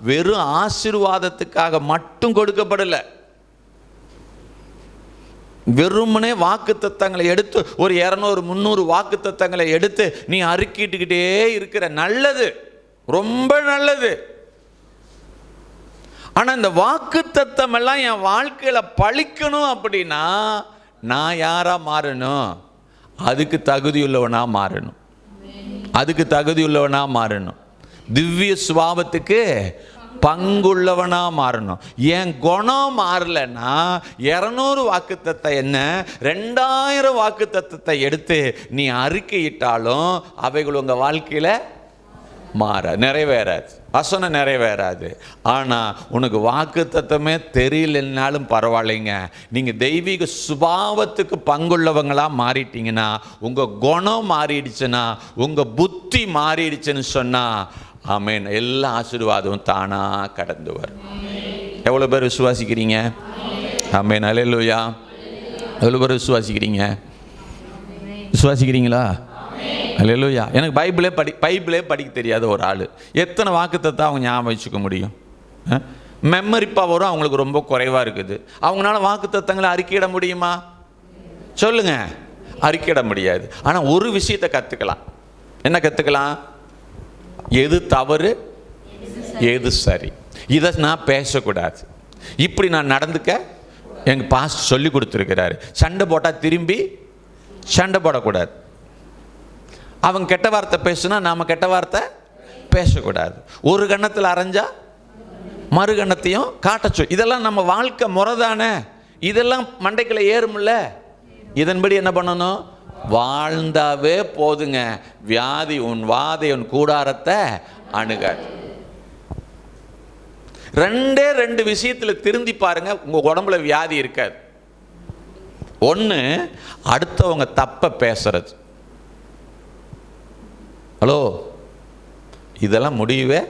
வெறும் ஆசீர்வாதத்துக்காக மட்டும் கொடுக்கப்படலை. வெறுமனே வாக்கு தத்தங்களை எடுத்து ஒரு இரநூறு முந்நூறு வாக்கு தத்தங்களை எடுத்து நீ அறுக்கிட்டுக்கிட்டே இருக்கிற நல்லது ரொம்ப நல்லது. ஆனால் இந்த வாக்கு தத்தம் எல்லாம் என் வாழ்க்கையில் பழிக்கணும் அப்படின்னா நான் யாராக மாறணும்? அதுக்கு தகுதியுள்ளவனாக மாறணும். அதுக்கு தகுதியுள்ளவனாக மாறணும். திவ்ய சுபாவத்துக்கு பங்குள்ளவனாக மாறணும். என் குணம் மாறலைன்னா இரநூறு வாக்குத்தத்தை என்ன ரெண்டாயிரம் வாக்குத்தத்தத்தை எடுத்து நீ அறிக்கையிட்டாலும் அவைகள் உங்கள் வாழ்க்கையில் மாற நிறைவேறாது. வசனம் நிறைவேறாது. ஆனால் உனக்கு வாக்கு தத்துவமே தெரியலனாலும் பரவாயில்லைங்க. நீங்கள் தெய்வீக சுபாவத்துக்கு பங்குள்ளவங்களாக மாறிட்டீங்கன்னா உங்கள் குணம் மாறிடுச்சுன்னா உங்கள் புத்தி மாறிடுச்சுன்னு சொன்னால் ஆமேன். எல்லா ஆசீர்வாதமும் தானாக கடந்து வரும் எவ்வளோ பேர் விசுவாசிக்கிறீங்க? ஆமேன். அலையலூயா எவ்வளோ பேர் விசுவாசிக்கிறீங்க? விசுவாசிக்கிறீங்களா? அல்லேலூயா எனக்கு பைபிளே படி பைபிளே படிக்க தெரியாத ஒரு ஆள். எத்தனை வாக்குத்தத்தை அவங்க ஞாபகம் வச்சுக்க முடியும்? மெமரி பவரும் அவங்களுக்கு ரொம்ப குறைவாக இருக்குது. அவங்களால வாக்குத்தத்தங்களை அறிக்கையிட முடியுமா? சொல்லுங்க. அறிக்கையிட முடியாது. ஆனால் ஒரு விஷயத்தை கற்றுக்கலாம் என்ன கற்றுக்கலாம் எது தவறு? எது சரி? இதை நான் பேசக்கூடாது. இப்படி நான் நடந்துக்க எங்கள் பாஸ்ட் சொல்லி கொடுத்துருக்கிறாரு. சண்டை போட்டால் திரும்பி சண்டை போடக்கூடாது. அவங்க கெட்ட வார்த்தை பேசுனா நாம் கெட்ட வார்த்தை பேசக்கூடாது. ஒரு கண்ணத்தில் அரைஞ்சா மறு கண்ணத்தையும் காட்ட இதெல்லாம் நம்ம வாழ்க்கை முறை தானே இதெல்லாம் மண்டைக்குள்ளே ஏறும்ல. இதன்படி என்ன பண்ணணும்? வாழ்ந்தாவே போதுங்க. வியாதி உன் வாதை உன் கூடாரத்தை அணுகாது. ரெண்டே ரெண்டு விஷயத்தில் திருந்தி பாருங்க உங்கள் உடம்புல வியாதி இருக்காது. ஒன்று அடுத்தவங்க தப்பை பேசுறது. ஹலோ? இதெல்லாம் முடியவே?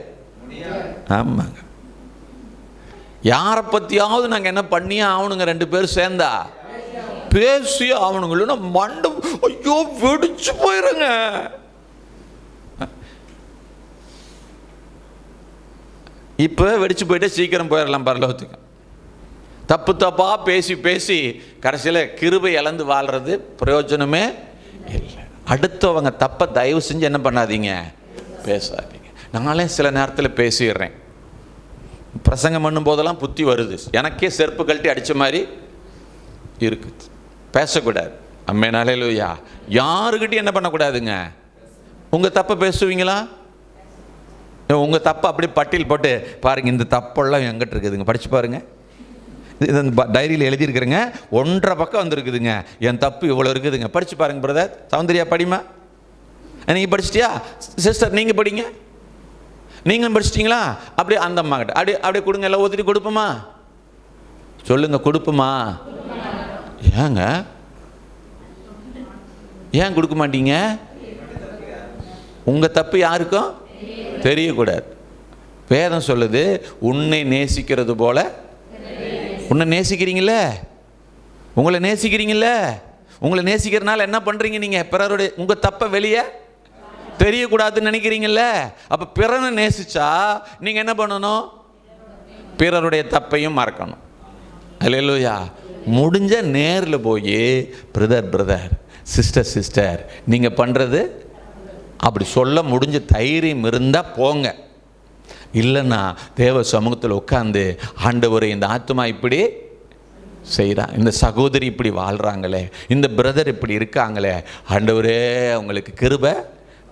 ஆமாங்க. யாரை பற்றியாவது நாங்கள் என்ன பண்ணியே ஆகணுங்க ரெண்டு பேரும் சேர்ந்தா? பேசியே ஆகணுங்க மண்ட ஐயோ வெடிச்சு போயிருங்க. இப்போ வெடிச்சு போயிட்டு சீக்கிரம் போயிடலாம் பரலோகத்துக்கு தப்பு தப்பாக பேசி பேசி கடைசியில் கிருபை இழந்து வாழ்கிறது பிரயோஜனமே இல்லை. அடுத்தவங்க தப்பை தயவு செஞ்சு என்ன பண்ணாதீங்க? பேசாதீங்க. நானே சில நேரத்தில் பேசிடுறேன். பிரசங்கம் பண்ணும்போதெல்லாம் புத்தி வருது. எனக்கே செருப்பு கழட்டி அடித்த மாதிரி இருக்குது. பேசக்கூடாது. அம்மே நாளையிலூயா யாருக்கிட்டையும் என்ன பண்ணக்கூடாதுங்க? உங்கள் தப்பை பேசுவீங்களா? உங்கள் தப்பை அப்படியே பட்டியல் போட்டு பாருங்கள் இந்த தப்பெல்லாம் எங்கிட்ட இருக்குதுங்க. படித்து பாருங்கள் இது இந்த டைரியில் எழுதியிருக்கிறேங்க. ஒன்றரை பக்கம் வந்துருக்குதுங்க. என் தப்பு இவ்வளோ இருக்குதுங்க. படித்து பாருங்க பிரதர் சௌந்தர்யா படிமா நீங்கள் படிச்சிட்டியா? சிஸ்டர் நீங்கள் படிங்க. நீங்களும் படிச்சிட்டிங்களா? அப்படியே அந்த அம்மா கிட்ட. அப்படியே அப்படியே கொடுங்க எல்லாம் ஊற்றிட்டு கொடுப்போமா? சொல்லுங்க கொடுப்போமா? ஏங்க ஏன் கொடுக்க மாட்டீங்க? உங்கள் தப்பு யாருக்கும்? தெரியக்கூடாது. வேதம் சொல்லுது உன்னை நேசிக்கிறது போல. உன்னை நேசிக்கிறீங்கள உங்களை நேசிக்கிறீங்கள உங்களை நேசிக்கிறனால என்ன பண்ணுறீங்க நீங்கள் பிறருடைய உங்கள் தப்பை வெளியே தெரியக்கூடாதுன்னு நினைக்கிறீங்கல்ல? அப்போ பிறனை நேசிச்சா நீங்கள் என்ன பண்ணணும்? பிறருடைய தப்பையும் மறக்கணும். அல்லையா முடிஞ்ச நேரில் போய் பிரதர் பிரதர் சிஸ்டர் சிஸ்டர் நீங்கள் பண்ணுறது அப்படி சொல்ல முடிஞ்ச தைரியம் இருந்தால் போங்க. இல்லைன்னா தேவ சமூகத்தில் உட்காந்து ஆண்டவரை இந்த ஆத்மா இப்படி செய்கிறான் இந்த சகோதரி இப்படி வாழ்கிறாங்களே இந்த பிரதர் இப்படி இருக்காங்களே ஆண்டவரே அவங்களுக்கு கிருபை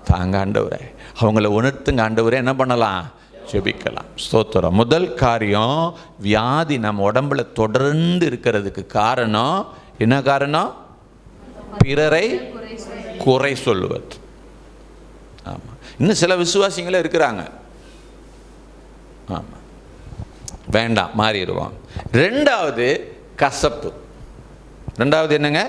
தாங்க ஆண்டவரே. அவங்கள உணர்த்துங்க ஆண்டவரே என்ன பண்ணலாம்? ஜெபிக்கலாம். ஸ்தோத்திரம். முதல் காரியம் வியாதி நம்ம உடம்புல தொடர்ந்து இருக்கிறதுக்கு காரணம் என்ன காரணம்? பிறரை குறை சொல்லுவது ஆமாம் இன்னும் சில விசுவாசிங்களே இருக்கிறாங்க. ஆமாம் வேண்டாம் மாறிடுவோம். ரெண்டாவது கசப்பு. ரெண்டாவது என்னங்க?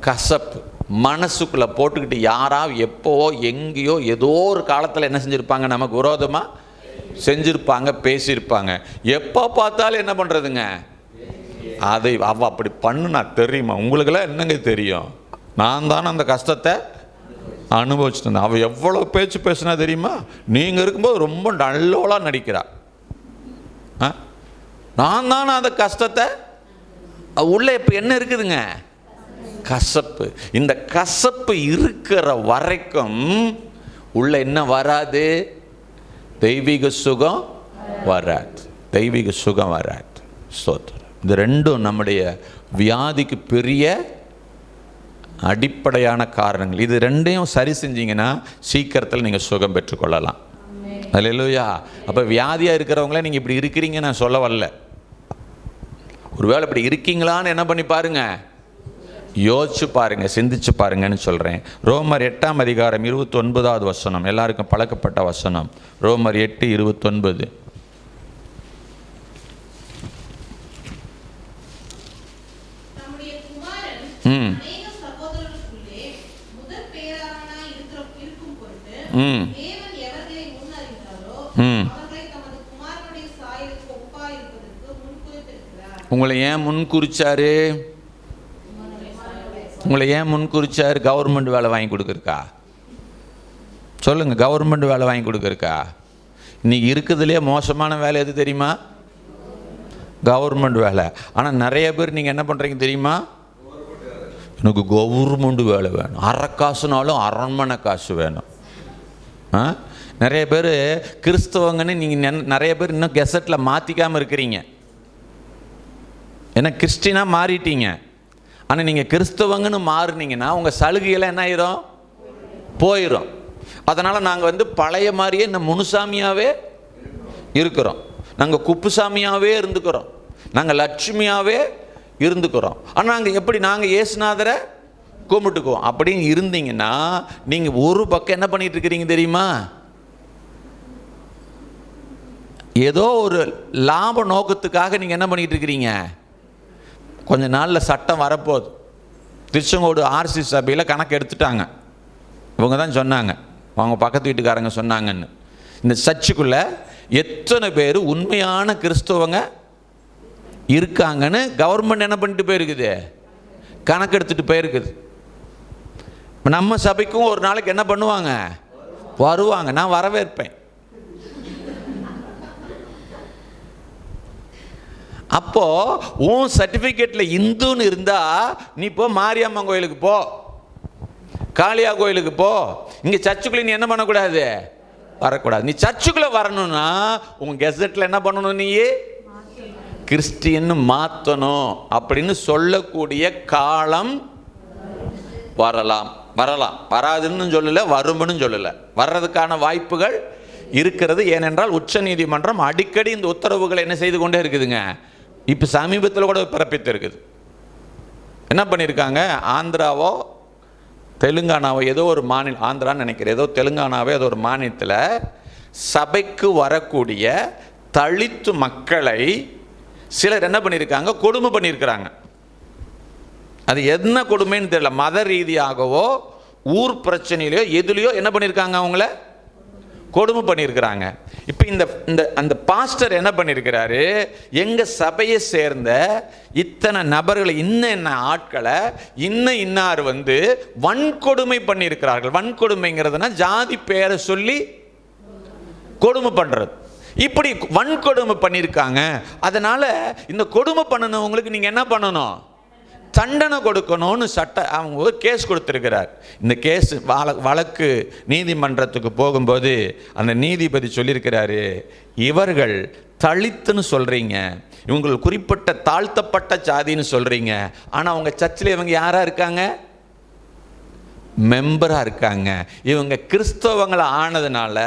கசப்பு. மனசுக்குள்ளே போட்டுக்கிட்டு யாராவது எப்போவோ எங்கேயோ ஏதோ ஒரு காலத்தில் என்ன செஞ்சுருப்பாங்க? நமக்கு விரோதமாக செஞ்சுருப்பாங்க பேசியிருப்பாங்க. எப்போ பார்த்தாலும் என்ன பண்ணுறதுங்க அதை அவள் அப்படி பண்ணுனா தெரியுமா? உங்களுக்கெல்லாம் என்னங்க தெரியும்? நான் தானே அந்த கஷ்டத்தை அனுபவிச்சுட்டு இருந்தேன். அவள் எவ்வளோ பேச்சு பேசுனா தெரியுமா? நீங்கள் இருக்கும்போது ரொம்ப நல்லவளாக நடிக்கிறா. ஆ? நான் தானே அந்த கஷ்டத்தை உள்ளே இப்போ என்ன இருக்குதுங்க? கசப்பு. இந்த கசப்பு இருக்கிற வரைக்கும் உள்ள என்ன வராது? தெய்வீக சுகம் வராது. தெய்வீக சுகம் வராது. ஸ்தோத்திரம். இந்த ரெண்டும் நம்முடைய வியாதிக்கு பெரிய அடிப்படையான காரணங்கள். இது ரெண்டையும் சரி செஞ்சீங்கன்னா சீக்கிரத்தில் நீங்கள் சுகம் பெற்றுக்கொள்ளலாம். அல்லையா அப்போ வியாதியாக இருக்கிறவங்கள நீங்கள் இப்படி இருக்கிறீங்க நான் சொல்ல வரல. ஒருவேளை இப்படி இருக்கீங்களான்னு என்ன பண்ணி பாருங்க. யோசிச்சு பாருங்க சிந்திச்சு பாருங்கன்னு சொல்கிறேன் ரோமர் எட்டாம் அதிகாரம் இருபத்தொன்பதாவது வசனம். எல்லாருக்கும் பழக்கப்பட்ட வசனம். ரோமர் எட்டு இருபத்தொன்பது நம்முடைய குமாரன் ம். ம். ம். உங்களை ஏன் முன் குறிச்சாரு உங்களை ஏன் முன் குறிச்சாரு கவர்மெண்ட் வேலை வாங்கி கொடுக்குறக்கா? சொல்லுங்க கவர்மெண்ட் வேலை வாங்கி கொடுக்குறக்கா? இன்னைக்கு இருக்குதுலேயே மோசமான வேலை எது தெரியுமா? கவர்மெண்ட் வேலை. ஆனால் நிறைய பேர் நீங்கள் என்ன பண்ணுறீங்க தெரியுமா? எனக்கு கவர்மெண்ட் வேலை வேணும். அரை காசுனாலும் அரண்மனை காசு வேணும். ஆ? நிறைய பேர் கிறிஸ்தவங்கன்னு நீங்கள் நிறைய பேர் இன்னும் கெசட்டில் மாற்றிக்காமல் இருக்கிறீங்க. ஏன்னா கிறிஸ்டினாக மாறிட்டீங்க. ஆனால் நீங்கள் கிறிஸ்தவங்கன்னு மாறுனீங்கன்னா உங்கள் சலுகையெல்லாம் என்ன ஆயிரும்? போயிடும் அதனால் நாங்கள் வந்து பழைய மாதிரியே இந்த முனுசாமியாகவே இருக்கிறோம். நாங்கள் குப்புசாமியாகவே இருந்துக்கிறோம். நாங்கள் லட்சுமியாகவே இருந்துக்கிறோம். ஆனால் நாங்கள் எப்படி நாங்கள் ஏசுநாதரை கும்பிட்டுக்குவோம்? அப்படின்னு இருந்தீங்கன்னா நீங்கள் ஒரு பக்கம் என்ன பண்ணிட்டு இருக்கிறீங்க தெரியுமா? ஏதோ ஒரு லாப நோக்கத்துக்காக நீங்கள் என்ன பண்ணிகிட்டு இருக்கிறீங்க கொஞ்ச நாளில் சட்டம் வரப்போகுது. திருச்செங்கோடு ஆர்சி சபையில் கணக்கு எடுத்துட்டாங்க. இவங்க தான் சொன்னாங்க. அவங்க பக்கத்து வீட்டுக்காரங்க சொன்னாங்கன்னு. இந்த சர்ச்சுக்குள்ளே எத்தனை பேர் உண்மையான கிறிஸ்தவங்க இருக்காங்கன்னு கவர்மெண்ட் என்ன பண்ணிட்டு போயிருக்குது? கணக்கெடுத்துட்டு போயிருக்குது. நம்ம சபைக்கும் ஒரு நாளைக்கு என்ன பண்ணுவாங்க? வருவாங்க. நான் வரவேற்பேன். அப்போ உன் சர்டிஃபிகேட்டில் இந்துன்னு இருந்தா நீ போ மாரியம்மன் கோயிலுக்கு போ. காளியா கோயிலுக்கு போ. இங்கே சர்ச்சுக்குள்ளே நீ என்ன பண்ணக்கூடாது? வரக்கூடாது. நீ சர்ச்சுக்குள்ளே வரணும்னா உன் கெசட்டில் என்ன பண்ணணும் நீ? கிறிஸ்டியன்னு மாற்றணும் அப்படின்னு சொல்லக்கூடிய காலம் வரலாம். வரலாம். வராதுன்னு சொல்லலை வரும்னு சொல்லலை. வர்றதுக்கான வாய்ப்புகள் இருக்கிறது. ஏனென்றால் உச்ச நீதிமன்றம் அடிக்கடி இந்த உத்தரவுகளை என்ன செய்து கொண்டே இருக்குதுங்க. இப்போ சமீபத்தில் கூட பிறப்பித்து இருக்குது என்ன பண்ணியிருக்காங்க ஆந்திராவோ தெலுங்கானாவோ ஏதோ ஒரு மாநிலம் ஆந்திரான்னு நினைக்கிறேன். ஏதோ தெலுங்கானாவோ ஏதோ ஒரு மாநிலத்தில் சபைக்கு வரக்கூடிய தலித்து மக்களை சிலர் என்ன பண்ணியிருக்காங்க? கொடுமை பண்ணியிருக்கிறாங்க. அது என்ன கொடுமைன்னு தெரியல. மத ரீதியாகவோ ஊர் பிரச்சனையிலையோ எதுலேயோ என்ன பண்ணியிருக்காங்க அவங்கள? கொடுமை பண்ணியிருக்கிறாங்க. இப்போ இந்த இந்த அந்த பாஸ்டர் என்ன பண்ணியிருக்கிறாரு? எங்கள் சபையை சேர்ந்த இத்தனை நபர்களை இன்ன என்ன ஆட்களை இன்ன இன்னார் வந்து வன்கொடுமை பண்ணியிருக்கிறார்கள். வன்கொடுமைங்கிறதுனா ஜாதி பேரை சொல்லி கொடுமை பண்ணுறது இப்படி வன்கொடுமை பண்ணியிருக்காங்க. அதனால் இந்த கொடுமை பண்ணினவங்களுக்கு நீங்கள் என்ன பண்ணணும்? தண்டனை கொடுக்கணும்னு சட்ட அவங்க ஒரு கேஸ் கொடுத்துருக்கிறார். இந்த கேஸ் வழ வழக்கு நீதிமன்றத்துக்கு போகும்போது அந்த நீதிபதி சொல்லியிருக்கிறாரு இவர்கள் தலித்துன்னு சொல்கிறீங்க இவங்கள் குறிப்பிட்ட தாழ்த்தப்பட்ட சாதின்னு சொல்கிறீங்க ஆனால் அவங்க சர்ச்சில் இவங்க யாராக இருக்காங்க? மெம்பராக இருக்காங்க. இவங்க கிறிஸ்தவங்களை ஆனதுனால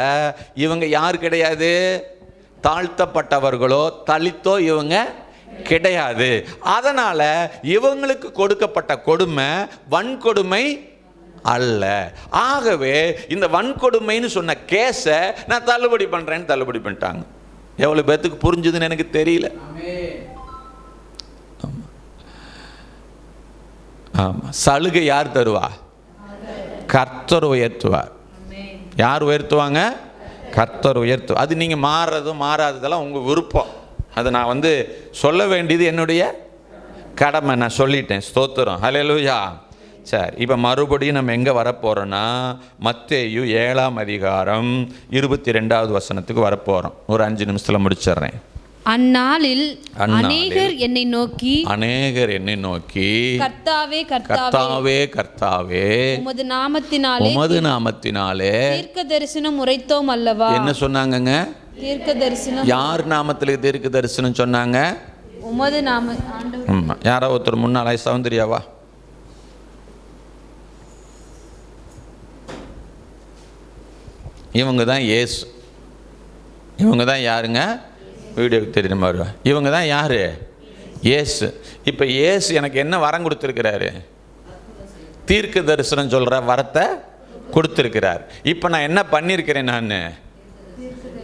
இவங்க யார் கிடையாது? தாழ்த்தப்பட்டவர்களோ தலித்தோ இவங்க கிடையாது. அதனால் இவங்களுக்கு கொடுக்கப்பட்ட கொடுமை வன்கொடுமை அல்ல. ஆகவே இந்த வன்கொடுமைன்னு சொன்ன கேஸை நான் தள்ளுபடி பண்ணுறேன்னு தள்ளுபடி பண்ணிட்டாங்க. எவ்வளோ பேர்த்துக்கு புரிஞ்சுதுன்னு எனக்கு தெரியல. ஆமாம் சலுகை யார் தருவா? கர்த்தர் உயர்த்துவார். யார் உயர்த்துவாங்க? கர்த்தர் உயர்த்து அது நீங்கள் மாறுறதும் மாறாததெல்லாம் உங்கள் விருப்பம். அதை நான் வந்து சொல்ல வேண்டியது என்னுடைய கடமை. நான் சொல்லிட்டேன். ஸ்தோத்திரம். ஹலெலுயா சரி இப்போ மறுபடியும் நம்ம எங்கே வரப்போகிறோன்னா மத்தேயு ஏழாம் அதிகாரம் இருபத்தி ரெண்டாவது வசனத்துக்கு வரப்போகிறோம் ஒரு அஞ்சு நிமிஷத்தில் முடிச்சிடுறேன். அந்நாளில் அநேகர் என்னை நோக்கி அநேகர் என்னை நோக்கி கர்த்தாவே கர்த்தாவே கர்த்தாவே உமது நாமத்தினாலே உமது நாமத்தினாலே தீர்க்க தரிசனம் உரைத்தோம் அல்லவா? என்ன சொன்னாங்கங்க? தீர்க்க தரிசனம் யார் நாமத்தில் தீர்க்க தரிசனம் சொன்னாங்க? உமது நாம ஆமா யாரோ ஒருத்தர் முன்னாலாய் சௌந்தர்யாவா இவங்க தான் ஏசு இவங்க தான் யாருங்க? வீடியோக்கு தெரியுற மாதிரி இவங்க தான் யார்? ஏசு இப்போ ஏசு எனக்கு என்ன வரம் கொடுத்துருக்கிறாரு? தீர்க்க தரிசனம் சொல்கிற வரத்தை கொடுத்துருக்கிறார். இப்போ நான் என்ன பண்ணியிருக்கிறேன் நான்?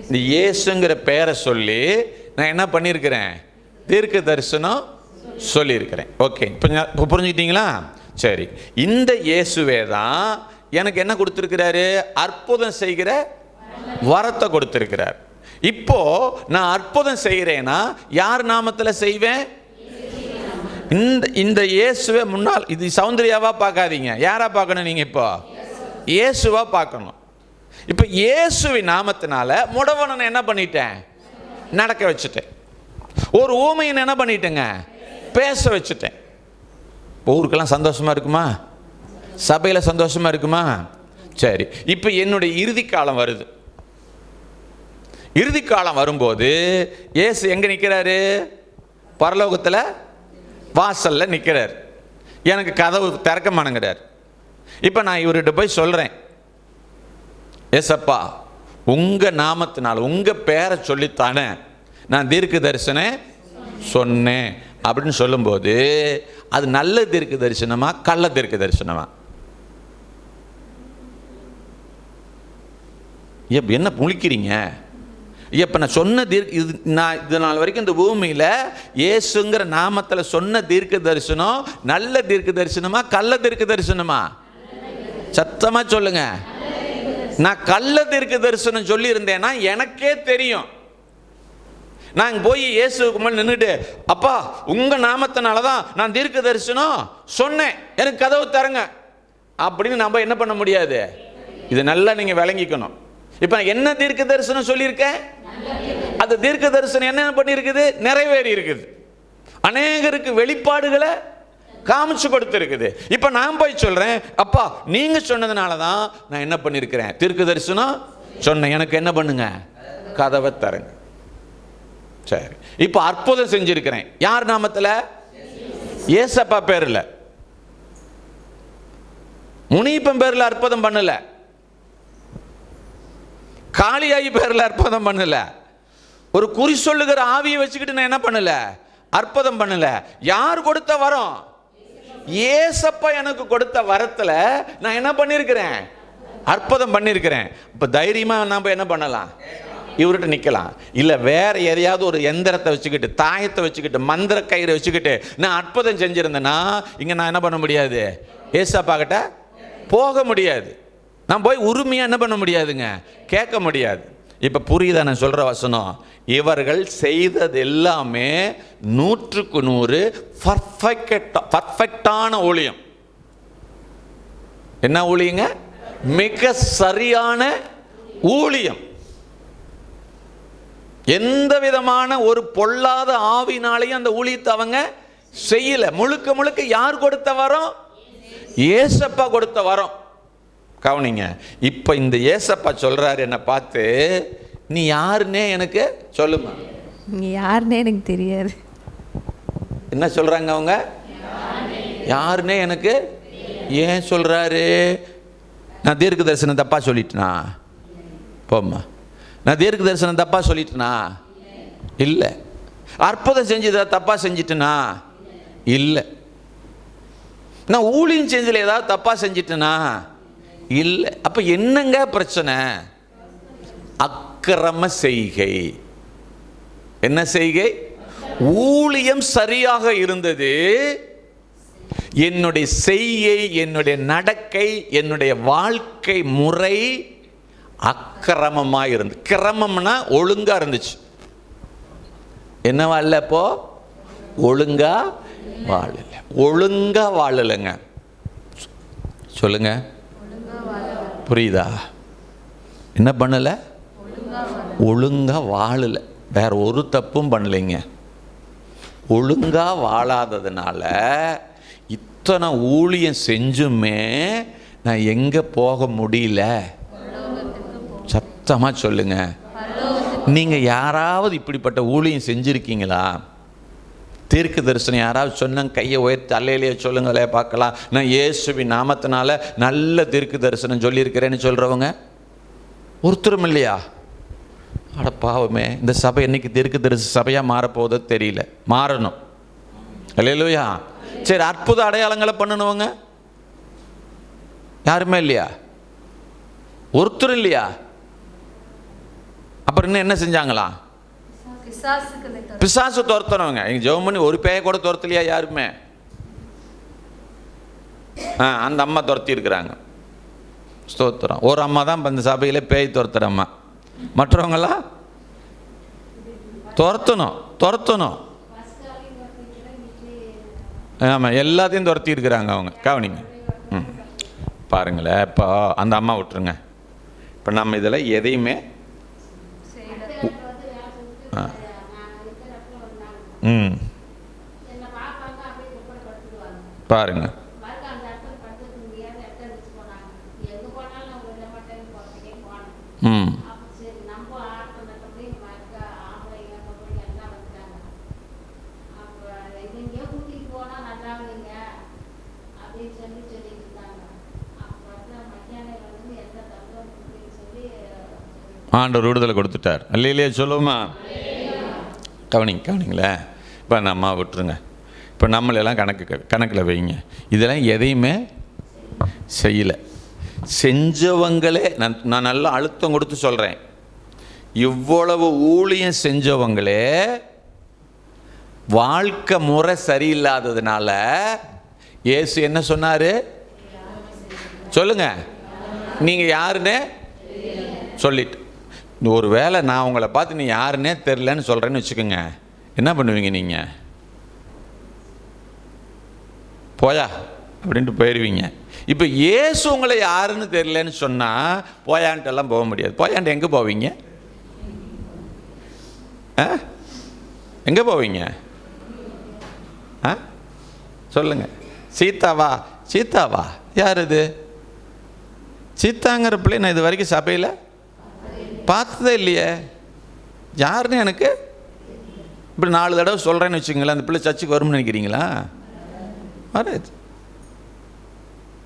இந்த இயேசுங்கிற பேரை சொல்லி நான் என்ன பண்ணியிருக்கிறேன் தீர்க்க தரிசனம் சொல்லியிருக்கிறேன். ஓகே இப்போ இப்போ புரிஞ்சுக்கிட்டீங்களா? சரி. இந்த இயேசுவே தான் எனக்கு என்ன கொடுத்துருக்கிறாரு? அற்புதம் செய்கிற வரத்தை கொடுத்துருக்கிறார். இப்போ நான் அற்புதம் செய்கிறேன்னா யார் நாமத்தில் செய்வேன்? இந்த இந்த இயேசுவை முன்னால் இது சௌந்தர்யாவாக பார்க்காதீங்க. யாராக பார்க்கணும் நீங்கள் இப்போ? இயேசுவாக பார்க்கணும். இப்போ இயேசுவின் நாமத்தினால முடவனனை என்ன பண்ணிட்டேன்? நடக்க வச்சுட்டேன். ஒரு ஊமையின் என்ன பண்ணிட்டேங்க? பேச வச்சுட்டேன். ஊருக்கெல்லாம் சந்தோஷமா இருக்குமா? சபையில் சந்தோஷமா இருக்குமா? சரி இப்போ என்னுடைய இறுதி காலம் வருது. இறுதி காலம் வரும்போது இயேசு எங்கே நிற்கிறாரு பரலோகத்தில் வாசலில் நிற்கிறார் எனக்கு கதவு திறக்க மாட்டேங்கிறார். இப்போ நான் இவர்கிட்ட போய் சொல்கிறேன் ஏசப்பா உங்கள் நாமத்தினால் உங்கள் பேரை சொல்லித்தானே நான் தீர்க்க தரிசனம் சொன்னேன் அப்படின்னு சொல்லும்போது அது நல்ல தீர்க்க தரிசனமா கள்ள தீர்க்க தரிசனமா என்ன முழிக்கிறீங்க இப்போ நான் சொன்ன தீர்க்க இது நான் இது நாள் வரைக்கும் இந்த பூமியில் இயேசுங்கிற நாமத்தில் சொன்ன தீர்க்க தரிசனம் நல்ல தீர்க்க தரிசனமா கள்ள தீர்க்க தரிசனமா? சத்தமாக சொல்லுங்க. நான் கள்ள தீர்க்க தரிசனம் சொல்லியிருந்தேன்னா எனக்கே தெரியும். நான் போய் இயேசுக்கு மேலே நின்றுட்டு அப்பா உங்கள் நாமத்தினால தான் நான் தீர்க்க தரிசனம் சொன்னேன். எனக்கு கதவு தரங்க அப்படின்னு நம்ம என்ன பண்ண முடியாது? இது நல்லா நீங்கள் விளங்கிக்கணும். இப்போ நான் என்ன தீர்க்க தரிசனம் சொல்லியிருக்கேன்? அது தீர்க்க தரிசனம் என்ன பண்ணியிருக்குது? நிறைவேறி இருக்குது அநேகருக்கு வெளிப்பாடுகளை காமிச்சு கொடுத்துருக்குது இப்போ நான் போய் சொல்கிறேன் அப்பா நீங்கள் சொன்னதுனால தான் நான் என்ன பண்ணியிருக்கிறேன்? தீர்க்க தரிசனம்? சொன்னேன். எனக்கு என்ன பண்ணுங்க? கதவை தரேங்க. சரி. இப்போ அற்புதம் செஞ்சுருக்கிறேன். யார் நாமத்தில்? ஏசப்பா பேரில். முனிப்பன் பேரில் அற்புதம் பண்ணலை. காளியாகி பேரில் அற்புதம் பண்ணலை. ஒரு குறி சொல்லுகிற ஆவியை வச்சுக்கிட்டு நான் என்ன பண்ணலை? அற்புதம் பண்ணலை. யார் கொடுத்த வரம்? ஏசப்பா எனக்கு கொடுத்த வரத்தில் நான் என்ன பண்ணியிருக்கிறேன் அற்புதம் பண்ணியிருக்கிறேன் இப்போ தைரியமாக நாம் என்ன பண்ணலாம்? இவர்கிட்ட நிற்கலாம் இல்லை வேறு எதையாவது ஒரு எந்திரத்தை வச்சுக்கிட்டு தாயத்தை வச்சுக்கிட்டு மந்திர கயிறை வச்சுக்கிட்டு நான் அற்புதம் செஞ்சுருந்தேன்னா இங்கே நான் என்ன பண்ண முடியாது? ஏசப்பா கிட்ட போக முடியாது. நான் போய் உரிமையாக என்ன பண்ண முடியாதுங்க? கேட்க முடியாது. இப்போ புரியுதா நான் சொல்கிற வசனம்? இவர்கள் செய்தது எல்லாமே நூற்றுக்கு நூறு பர்ஃபெக்டா பர்ஃபெக்டான ஊழியம். என்ன ஊழியங்க? மிக சரியான ஊழியம். எந்த விதமான ஒரு பொல்லாத ஆவினாலையும் அந்த ஊழியத்தை அவங்க செய்யல. முழுக்க முழுக்க யார் கொடுத்த வரம்? ஏசப்பா கொடுத்த வரம். கவனிங்க. இப்போ இந்த ஏசப்பா சொல்றாரு என்னை பார்த்து நீ யாருன்னே எனக்கு சொல்லுமா? நீங்க யாருன்னே எனக்கு தெரியாது. என்ன சொல்றாங்க அவங்க? யாருன்னே எனக்கு ஏன் சொல்றாரு? நான் தீர்க்க தரிசனம் தப்பா சொல்லிட்டேனா? போம்மா. நான் தீர்க்க தரிசனம் தப்பா சொல்லிட்டேனா? இல்லை. அற்புதம் செஞ்சதை தப்பா செஞ்சிட்டேனா? இல்லை. நான் ஊழியம் செஞ்சதில் ஏதாவது தப்பா செஞ்சிட்டேனா? இல்லை. அப்போ என்னங்க பிரச்சனை? அக்கிரம செய்கை. என்ன செய்கை? ஊழியம் சரியாக இருந்தது. என்னுடைய செய்யை என்னுடைய நடக்கை என்னுடைய வாழ்க்கை முறை அக்கிரமமாக இருந்து கிரமம்னா ஒழுங்காக இருந்துச்சு. என்னவா இல்லை இப்போ ஒழுங்காக வாழலை. ஒழுங்காக வாழலைங்க. சொல்லுங்கள் புரியுதா? என்ன பண்ணலை? ஒழுங்காக வாழலை. வேற ஒரு தப்பும் பண்ணலைங்க. ஒழுங்காக வாழாததுனால இத்தனை ஊழியம் செஞ்சுமே நான் எங்கே போக முடியல? சத்தமாக சொல்லுங்கள் நீங்கள் யாராவது இப்படிப்பட்ட ஊழியம் செஞ்சுருக்கீங்களா? தீர்க்க தரிசனம் யாராவது சொன்னாங்க கையை உயர்த்து அல்லையிலேயே சொல்லுங்களே பார்க்கலாம். நான் இயேசுவி நாமத்தினால நல்ல தீர்க்க தரிசனம் சொல்லியிருக்கிறேன்னு சொல்கிறவங்க ஒருத்தரும் இல்லையா? அட பாவமே இந்த சபை என்னைக்கு தீர்க்க தரிசி சபையாக மாறப்போகுதோ தெரியல. மாறணும். இல்லையா சரி அற்புத அடையாளங்களை பண்ணணுவங்க யாருமே இல்லையா? ஒருத்தரும் இல்லையா? அப்புறம் இன்னும் என்ன செஞ்சாங்களா பிசாசு துரத்துறவங்க. எங்க ஜெபம் பண்ணி ஒரு பேய கூட துரத்தலையா யாருமே ஆ அந்த அம்மா துரத்தி இருக்கிறாங்க. ஸ்தோத்திரம். ஒரு அம்மா தான் இந்த சபையில் பேய் துரத்துற அம்மா. மற்றவங்களாம் துரத்தணும் துரத்தணும். ஆமாம் எல்லாத்தையும் துரத்தி இருக்கிறாங்க அவங்க. கவனிங்க. ம். பாருங்களேன் இப்போ அந்த அம்மா விட்டுருங்க. இப்போ நம்ம இதில் எதையுமே ம். பாருங்க. ம். ஆண்டவர் விடுதலை கொடுத்துட்டார். இல்லையிலேயே சொல்லுவோமா? கவனிங்க கவனிங்களேன் இப்போ நம்ம விட்டுருங்க. இப்போ நம்மளெல்லாம் கணக்கு கணக்கில் வைங்க. இதெல்லாம் எதையுமே செய்யலை. செஞ்சவங்களே நான் நான் நல்லா அழுத்தம் கொடுத்து சொல்கிறேன் இவ்வளவு ஊழியம் செஞ்சவங்களே வாழ்க்கை முறை சரியில்லாததுனால இயேசு என்ன சொன்னார்? சொல்லுங்கள் நீங்கள் யாருன்னு? சொல்லிட்டு. ஒரு வேளை நான் உங்களை பார்த்து நீ யாருன்னே தெரிலன்னு சொல்கிறேன்னு வச்சுக்கோங்க. என்ன பண்ணுவீங்க நீங்கள் போயா அப்படின்ட்டு போயிடுவீங்க இப்போ இயேசு உங்களை யாருன்னு தெரியலன்னு சொன்னால் போயான்ட்டெல்லாம் போக முடியாது. போயான்ட்டு எங்கே போவீங்க? ஆ? எங்கே போவீங்க? ஆ? சொல்லுங்க. சீதாவா? சீதாவா? யார் இது? சீத்தாங்கிற பிள்ளை நான் இது வரைக்கும் சபையில் பார்த்ததே இல்லையே யாருன்னு எனக்கு? இப்படி நாலு தடவை சொல்கிறேன்னு வச்சுக்கோங்களேன் அந்த பிள்ளை சர்ச்சுக்கு வரும்னு நினைக்கிறீங்களா? வராது.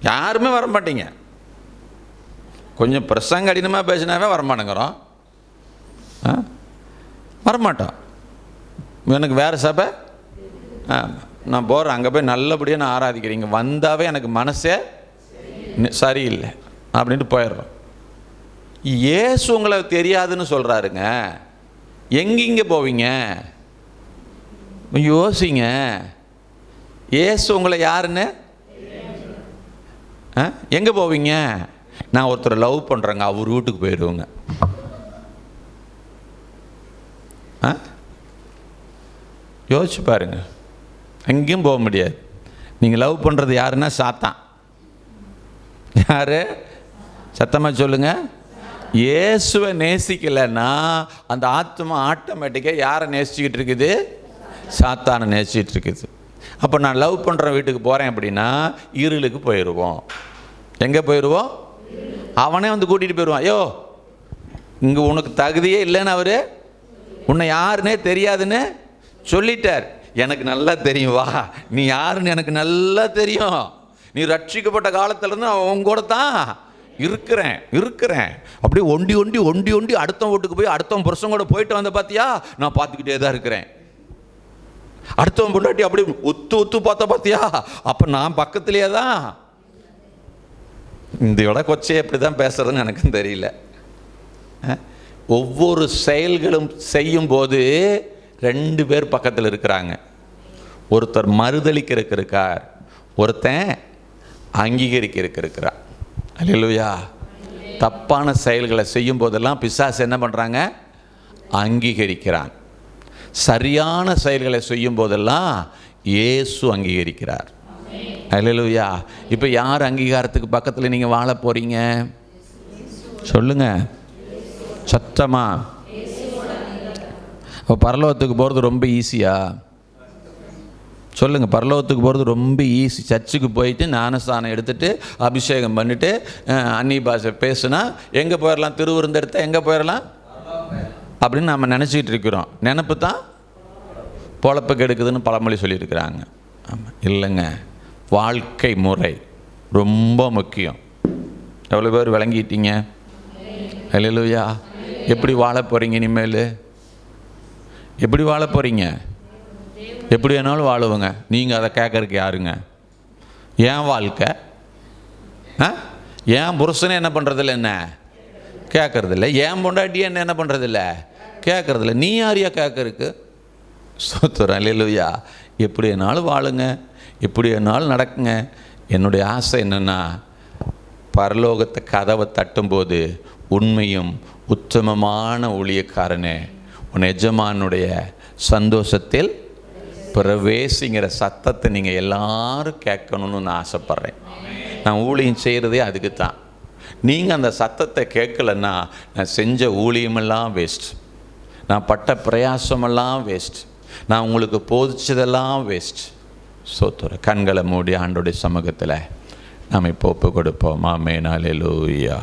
யாருமே வர மாட்டீங்க. கொஞ்சம் பிரசங்க கடினமாக பேசினாவே வரமாட்டேங்கிறோம். ஆ? வரமாட்டோம். எனக்கு வேறு சபை? ஆ நான் போகிறேன் அங்கே போய் நல்லபடியாக நான் ஆராதிக்கிறீங்க வந்தாவே எனக்கு மனசே சரியில்லை. அப்படின்ட்டு போயிடுறோம். ஏசு உங்களை தெரியாதுன்னு சொல்கிறாருங்க எங்கெங்கே போவீங்க? யோசிங்க. ஏசு உங்களை யாருன்னு? ஆ? எங்கே போவீங்க? நான் ஒருத்தரை லவ் பண்ணுறேங்க அவர் வீட்டுக்கு போயிடுவோங்க. ஆ? யோசிச்சு பாருங்க. எங்கேயும் போக முடியாது. நீங்கள் லவ் பண்ணுறது யாருன்னா சாத்தான். யார்? சத்தமாக சொல்லுங்கள் இயேசுவை நேசிக்கலைன்னா அந்த ஆத்மா ஆட்டோமேட்டிக்காக யாரை நேசிச்சுக்கிட்டு இருக்குது? சாத்தானை நேசிச்சிட்டு இருக்குது. அப்போ நான் லவ் பண்ணுற வீட்டுக்கு போகிறேன் அப்படின்னா இருளுக்கு போயிடுவோம் எங்கே போயிடுவோம் அவனே வந்து கூட்டிகிட்டு போயிடுவான் ஐயோ இங்கே உனக்கு தகுதியே இல்லைன்னு அவர்? உன்னை யாருன்னே தெரியாதுன்னு சொல்லிட்டார். எனக்கு நல்லா தெரியும் வா. நீ யாருன்னு எனக்கு நல்லா தெரியும். நீ ரட்சிக்கப்பட்ட காலத்துலேருந்து அவன் கூட தான் இருக்கிறேன் இருக்கிறேன். அப்படியே ஒண்டி ஒண்டி ஒண்டி ஒண்டி அடுத்த வீட்டுக்கு போய் அடுத்தவன் புருஷன் கூட போயிட்டு வந்த பார்த்தியா நான் பார்த்துக்கிட்டே தான் இருக்கிறேன். அடுத்தவன் பொண்டாட்டி அப்படி ஒத்து ஒத்து பார்த்த பார்த்தியா அப்போ நான் பக்கத்துலேயே தான். இந்த விட கொச்சையை எப்படி தான் பேசுறதுன்னு எனக்கும் தெரியல. ஒவ்வொரு செயல்களும் செய்யும்போது ரெண்டு பேர் பக்கத்தில் இருக்கிறாங்க. ஒருத்தர் மறுதளிக்கிறதுக்கு இருக்கார் ஒருத்தன் அங்கீகரிக்கிறதுக்கு இருக்கிறார் அல்லையா தப்பான செயல்களை செய்யும் போதெல்லாம் பிசாசு என்ன பண்ணுறாங்க அங்கீகரிக்கிறான். சரியான செயல்களை செய்யும் போதெல்லாம் இயேசு அங்கீகரிக்கிறார். அல்லேலூயா இப்போ யார் அங்கீகாரத்துக்கு பக்கத்தில் நீங்கள் வாழ போகிறீங்க சொல்லுங்க. சத்தமாக இப்போ பரலோகத்துக்கு போகிறது ரொம்ப ஈஸியாக சொல்லுங்கள் பரலோகத்துக்கு போகிறது ரொம்ப ஈஸி சர்ச்சுக்கு போயிட்டு ஞானஸ்தானம் எடுத்துகிட்டு அபிஷேகம் பண்ணிவிட்டு அன்னி பாஷை பேசுனா எங்கே போயிடலாம் திருவிருந்தெடுத்த எங்கே போயிடலாம் அப்படின்னு நம்ம நினச்சிக்கிட்டு இருக்கிறோம். நினப்பு தான் பொழப்பு கெடுக்குதுன்னு பழமொழி சொல்லியிருக்கிறாங்க. ஆமாம் இல்லைங்க. வாழ்க்கை முறை ரொம்ப முக்கியம். எவ்வளோ பேர் விளங்கிட்டீங்க? ஹalleluya. எப்படி வாழ போகிறீங்க இனிமேல்? எப்படி வாழ போகிறீங்க எப்படி வேணாலும் வாழுவங்க. நீங்கள் அதை கேட்கறதுக்கு யாருங்க? ஏன் வாழ்க்கை? ஆ? ஏன் புருஷனே என்ன பண்ணுறதில்ல என்ன? கேட்கறதில்ல ஏன் பொண்டாட்டியே என்ன என்ன பண்ணுறதில்ல கேட்கறதில்ல நீ யாரியா கேட்கறதுக்கு சோத்துறேன் இல்லையா எப்படி வேணாலும் வாழுங்க. எப்படி வேணாலும் நடக்குங்க. என்னுடைய ஆசை என்னென்னா பரலோகத்தை கதவை தட்டும்போது உண்மையும் உத்தமமான ஊழியக்காரனே. உன் எஜமானுடைய சந்தோஷத்தில் பிரவேசிங்கிற சத்தத்தை நீங்கள் எல்லாரும் கேட்கணும்னு நான் ஆசைப்பட்றேன். நான் ஊழியம் செய்கிறதே அதுக்கு தான் நீங்கள் அந்த சத்தத்தை கேட்கலன்னா நான் செஞ்ச ஊழியமெல்லாம் வேஸ்ட் நான் பட்ட பிரயாசமெல்லாம் வேஸ்ட் நான் உங்களுக்கு போதிச்சதெல்லாம் வேஸ்ட் சோத்துற கண்களை மூடி ஆண்டோடைய சமூகத்தில் நாம் இப்போ ஒப்பு கொடுப்போம். மாமே நாளே லூயா